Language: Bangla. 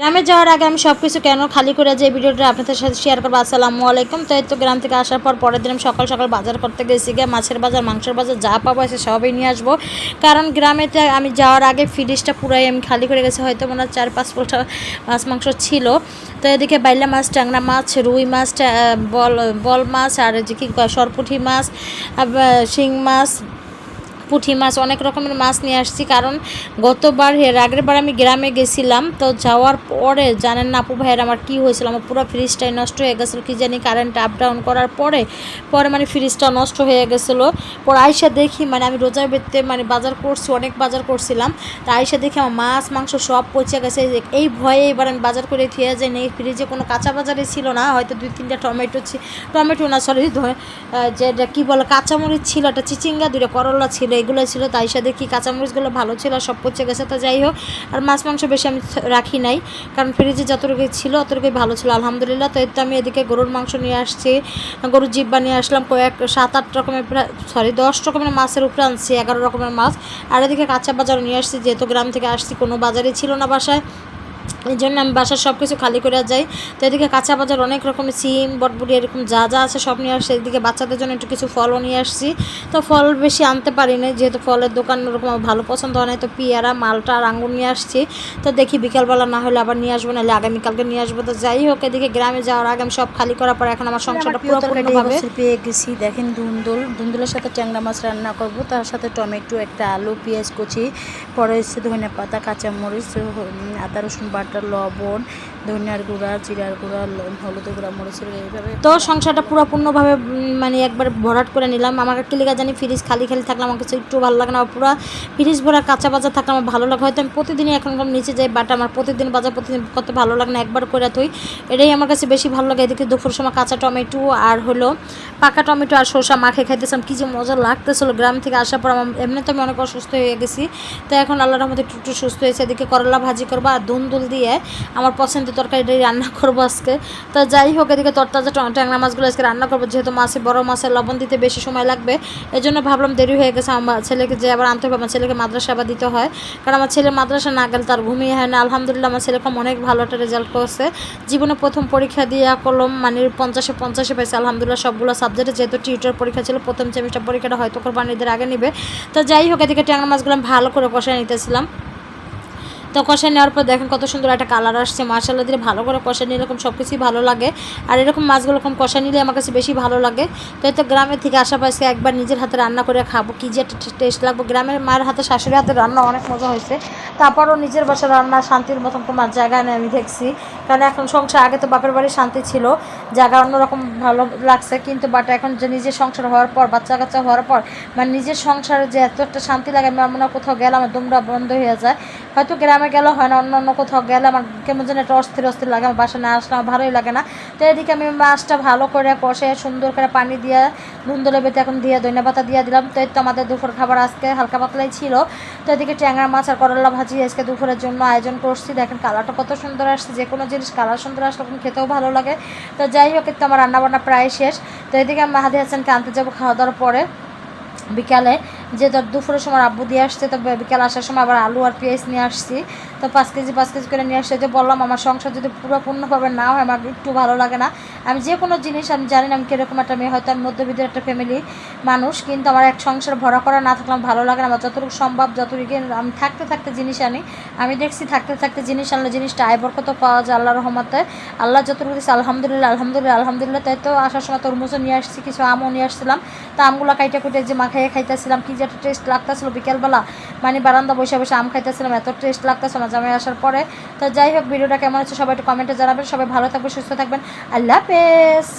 গ্রামে যাওয়ার আগে আমি সব কিছু কেন খালি করে যে ভিডিওটা আপনাদের সাথে শেয়ার করব? আসসালামু আলাইকুম। তো তো গ্রাম থেকে আসার পর পরের দিন সকাল সকাল বাজার করতে গেছি গিয়ে মাছের বাজার মাংসের বাজার যা পাবো সে সবই নিয়ে আসব। কারণ গ্রামেতে আমি যাওয়ার আগে ফ্রিজটা পুরাই আমি খালি করে গেছি। হয়তো মনে চার পাঁচ ফুলটা মাছ মাংস ছিল। তো এদিকে বাইলা মাছ ট্যাংরা মাছ রুই মাছ বল বল মাছ আর যে কি কয়, সরপুঁটি মাছ শিং মাছ পুঁটি মাছ, অনেক রকমের মাছ নিয়ে আসছি। কারণ গতবার, এর আগের বার আমি গ্রামে গেছিলাম, তো যাওয়ার পরে জানেন না আপু ভাইয়ের আমার কী হয়েছিল, আমার পুরো ফ্রিজটাই নষ্ট হয়ে গেছিল, কি জানি কারেন্ট আপ ডাউন করার পরে পরে মানে ফ্রিজটা নষ্ট হয়ে গেছিল। পরে আইসা দেখি মানে আমি রোজার বেতে মানে বাজার করছি, অনেক বাজার করছিলাম। তা আইসা দেখি আমার মাছ, মাংস সব পচে গেছে। এই- ভয়ে এবার আমি বাজার করে থিয়ে যাই এই ফ্রিজে কোনো কাঁচা বাজারে ছিল না, হয়তো দুই তিনটা টমেটো টমেটো না সরি যে কী বলে, কাঁচামরিচ ছিল, একটা চিচিঙ্গা দুটো করলা ছিল এগুলো ছিল, তাই সাথে কি কাঁচামরিচগুলো ভালো ছিল আর সব পচে গেছে, তো যাই হোক। আর মাছ, মাংস বেশি আমি রাখি নাই, কারণ ফ্রিজে যতটুকু ছিল, অতটুকুই ভালো ছিল, আলহামদুলিল্লাহ। তো এতে আমি এদিকে গরুর মাংস নিয়ে আসছি, গরুর জীব বানিয়ে আসলাম, কয়েক সাত আট রকমের সরি দশ রকমের মাছের উপরে আনছি, এগারো রকমের মাছ। আর এদিকে কাঁচা বাজার নিয়ে আসছি, যেহেতু গ্রাম থেকে আসছি, কোনো বাজারে ছিল না বাসায়। এই জন্য আমি বাসার সব কিছু খালি করে যাই। তো এদিকে কাঁচা বাজার অনেক রকম সিম বটবুটি এরকম যা যা আছে সব নিয়ে আসছে এদিকে বাচ্চাদের জন্য একটু কিছু ফলও নিয়ে আসছি। তো ফল বেশি আনতে পারি না যেহেতু ফলের দোকান ওরকম আমার ভালো পছন্দ হয় না তো পেয়ারা মালটা আর আঙুর নিয়ে আসছি। তো দেখি বিকালবেলা না হলে আবার নিয়ে আসব নাহলে আগামীকালকে নিয়ে আসব। তো যাই হোক এদিকে গ্রামে যাওয়ার আগে আমি সব খালি করার পর এখন আমার সংসারটা পুরোপুরিভাবে পেয়ে গেছি। দেখেন দুন্দুল দুন্দুলের সাথে ট্যাংরা মাছ রান্না করব। তার সাথে টমেটো একটা আলু পেঁয়াজ কুচি পরে হচ্ছে ধনে পাতা কাঁচামরিচ আদা রসুন বাটা লবণ ধনিয়ার গুঁড়া, জিরার গুঁড়া হলুদের গুঁড়া, মরিচের এইভাবে। তো সংসারটা পুরোপূর্ণভাবে মানে একবার ভরাট করে নিলাম। আমার কি লেগে জানি ফ্রিজ খালি খালি থাকলে আমার কাছে একটু ভালো লাগে না পুরো ফ্রিজ ভরা কাঁচা বাজার থাকলে আমার ভালো লাগে। হয়তো আমি প্রতিদিনই এখন নিচে যাই বাট আমার প্রতিদিন বাজার প্রতিদিন করতে ভালো লাগে না, একবার করে তুই এটাই আমার কাছে বেশি ভালো লাগে। এদিকে দুপুর সময় কাঁচা টমেটো আর হলো পাকা টমেটো আর শসা মাখে খাইতেছিলাম। কী যে মজা লাগতেছিল গ্রাম থেকে আসার পর আমার এমনিতে আমি অনেক অসুস্থ হয়ে গেছি। তো এখন আল্লাহর রহমতে একটু একটু সুস্থ হয়েছে। এদিকে করলা ভাজি করব আর দুন্দুল দিয়ে আমার পছন্দের তরকারিটাই রান্না করব আজকে। তো যাই হোক, এদিকে তরতাজা ট্যাংরা মাছগুলো আজকে রান্না করব, যেহেতু মাছে বড় মাছের লবণ দিতে বেশি সময় লাগবে। এই জন্য ভাবলাম দেরি হয়ে গেছে, আমার ছেলেকে যে আবার আনতে হবে, আমার ছেলেকে মাদ্রাসা আবার দিতে হয়। কারণ আমার ছেলে মাদ্রাসা না গেলে তার ঘুমিয়ে হয় না। আলহামদুলিল্লাহ, আমার ছেলেরকম অনেক ভালো একটা রেজাল্ট করছে। জীবনে প্রথম পরীক্ষা দিয়ে কলম মানে পঞ্চাশে পঞ্চাশে পেয়েছে আলহামদুলিল্লাহ, সবগুলো সাবজেক্টে যেহেতু টিউটার পরীক্ষা ছিল, প্রথম সেমিস্টার পরীক্ষাটা হয়তো কোরবানিদের আগে নিবে। তো যাই হোক, এদিকে ট্যাংরা মাছগুলো ভালো করে কষায় নিতেছিলাম। তো কষায় নেওয়ার পর দেখেন কত সুন্দর একটা কালার আসছে। মার্শাল্লা দিলে ভালো করে কষা নিলে এরকম সব কিছুই ভালো লাগে। আর এরকম মাছগুলো এরকম কষা নিলে আমার কাছে বেশি ভালো লাগে। তো এই তো গ্রামের থেকে আশেপাশে একবার নিজের হাতে রান্না করে খাব। কী যে একটা টেস্ট লাগবো। গ্রামের মায়ের হাতে শাশুড়ি হাতে রান্না অনেক মজা হয়েছে। তারপরও নিজের বাসা রান্না শান্তির মতন তোমার নেই আমি দেখছি। কারণ এখন সংসার, আগে তো বাপের বাড়ি শান্তি ছিল, জায়গা অন্যরকম ভালো লাগছে। কিন্তু বাট এখন যে নিজের সংসার হওয়ার পর বাচ্চা কাচ্চা হওয়ার পর মানে নিজের সংসারে যে এত একটা শান্তি লাগে আমি হয় কোথাও গেলাম আমার দুমরা বন্ধ হয়ে যায়। হয়তো গ্রামে গেলে হয় না অন্য অন্য কোথাও গেলে আমার কেমন যেন একটা অস্থির অস্থির লাগে, আমার বাসা না আসলে আমার ভালোই লাগে না। তো এদিকে আমি মাছটা ভালো করে কষে সুন্দর করে পানি দিয়ে ধুন্দলে বেতে এখন দিয়ে ধনে পাতা দিয়ে দিলাম। তো তো আমাদের দুপুর খাবার আজকে হালকা পাতলাই ছিল। তো এদিকে ট্যাংরা মাছ আর করলা ভাজি আজকে দুপুরের জন্য আয়োজন করছি। দেখেন কালারটা কত সুন্দর আসছে, যে কোনো জিনিস কালার সুন্দর আসলে তখন খেতেও ভালো লাগে। তো যাই হোক তো আমার রান্নাবান্না প্রায় শেষ। তো এদিকে আমি মাহাদি হাসানকে আনতে যাব খাওয়া দাওয়ার পরে বিকালে। যে ধর দুপুরের সময় আব্বু দিয়ে আসছে, তো বিকাল আসার সময় আবার আলু আর পেঁয়াজ নিয়ে আসছি। তো পাঁচ কেজি পাঁচ কেজি করে নিয়ে আসছে। যে বললাম, আমার সংসার যদি পুরোপূর্ণভাবে না হয়, আমার একটু ভালো লাগে না। আমি যে কোনো জিনিস, আমি জানি না আমি কীরকম একটা মেয়ে, হয়তো আমি মধ্যবিত্তের একটা ফ্যামিলি মানুষ, কিন্তু আমার এক সংসার ভরা করা না থাকলে আমার ভালো লাগে না, আমার যতটুকু সম্ভব, যতটুকু আমি থাকতে থাকতে জিনিস আনি। আমি দেখছি থাকতে থাকতে জিনিস আনলে জিনিসটা আয় বরকত পাওয়া যায় আল্লাহ রহমতে। আল্লাহ যতটুকু দিচ্ছে আলহামদুলিল্লাহ আলহামদুলিল্লাহ আলহামদুলিল্লাহ, তাই তো আসার সময় তরমুজও নিয়ে আসছি, কিছু আমও নিয়ে আসছিলাম। তো আমগুলো কাইটে কুটে যে মাখাইয়ে খাইতেছিলাম, কি যে একটা টেস্ট লাগতেছিল বিকেলবেলা। মানে বারান্দা বসে বসে আম খাইতেছিলাম, এত টেস্ট লাগতেছিল না জামাই আসার পরে। তো যাই হোক, ভিডিওটা কেমন হচ্ছে সবাই একটু কমেন্টে জানাবেন। সবাই ভালো থাকবেন, সুস্থ থাকবেন। আল্লাহ হাফেজ